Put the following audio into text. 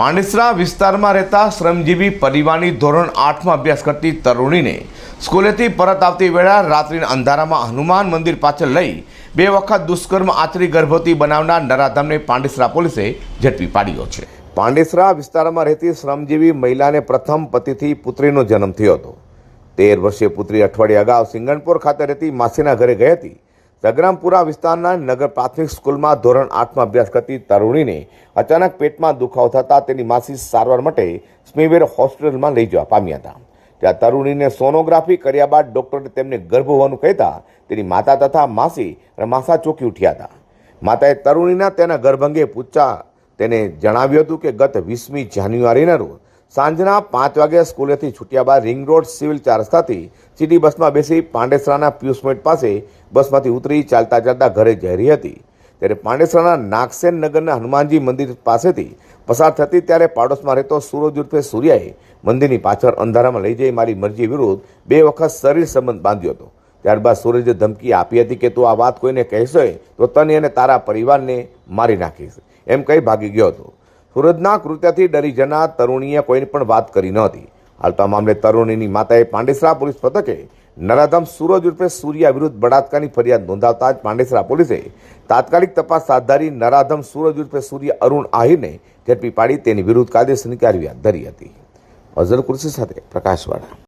પાંડેસરા વિસ્તારમાં રહેતા શ્રમજીવી પરિવારની ધોરણ આઠમાં અભ્યાસ કરતી તરુણીને સ્કૂલેથી પરત આવતી વેળા રાત્રિના અંધારામાં હનુમાન મંદિર પાછળ લઈ બે વખત દુષ્કર્મ આચરી ગર્ભવતી બનાવનાર નરાધમને પાંડેસરા પોલીસે ઝડપી પાડ્યો છે. પાંડેસરા વિસ્તારમાં રહેતી શ્રમજીવી મહિલાને પ્રથમ પતિથી પુત્રીનો જન્મ થયો હતો. તેર વર્ષીય પુત્રી અઠવાડિયા અગાઉ સિંગણપુર ખાતે રહેતી માસીના ઘરે ગઈ હતી. જગરામપુરા વિસ્તારના નગર પ્રાથમિક સ્કૂલમાં ધોરણ આઠમાં અભ્યાસ કરતી તરુણીને અચાનક પેટમાં દુખાવો થતાં તેની માસી સારવાર માટે સ્મીવેર હોસ્પિટલમાં લઈ જવા પામ્યા હતા. ત્યાં તરુણીને સોનોગ્રાફી કર્યા બાદ ડૉક્ટરે તેમને ગર્ભ હોવાનું કહેતા તેની માતા તથા માસી અને માસા ચોંકી ઉઠ્યા હતા. માતાએ તરુણીના તેના ગર્ભ અંગે પૂછતા તેને જણાવ્યું હતું કે ગત વીસમી જાન્યુઆરીના રોજ સાંજના પાંચ વાગે સ્કૂલેથી છૂટ્યા બાદ રિંગ રોડ સિવિલ ચાર રસ્તાથી સિટી બસમાં બેસી પાંડેસરાના પિયુષ પોઈન્ટ પાસે બસમાંથી ઉતરી ચાલતા ચાલતા ઘરે જઈ રહી હતી. ત્યારે પાંડેસરાના નાગસેન નગરના હનુમાનજી મંદિર પાસેથી પસાર થતી ત્યારે પાડોશમાં રહેતો સૂરજ ઉર્ફે સૂર્યાએ મંદિરની પાછળ અંધારામાં લઈ જઈ મારી મરજી વિરુદ્ધ બે વખત શરીર સંબંધ બાંધ્યો હતો. ત્યારબાદ સૂરજે ધમકી આપી હતી કે તું આ વાત કોઈને કહેશે તો તને અને તારા પરિવારને મારી નાખીશ. એમ કહી ભાગી ગયો હતો. સુરતના કૃત્યથી ડરી જનાર તરુણીએ કોઈને પણ વાત કરી નહોતી હાલ તો આ મામલે તરુણીની માતાએ પાંડેસરા પોલીસ મથકે નરાધમ સૂરજ ઉર્ફે સૂર્યા વિરુદ્ધ બળાત્કારની ફરિયાદ નોંધાવતા જ પાંડેસરા પોલીસે તાત્કાલિક તપાસ હાથ ધરી નરાધમ સૂરજ ઉર્ફે સૂર્ય અરુણ આહિરને ઝડપી પાડી તેની વિરુદ્ધ કાયદેસરની કાર્યવાહી ધરી હતી. અઝર કુર્સી સાથે પ્રકાશવાળા.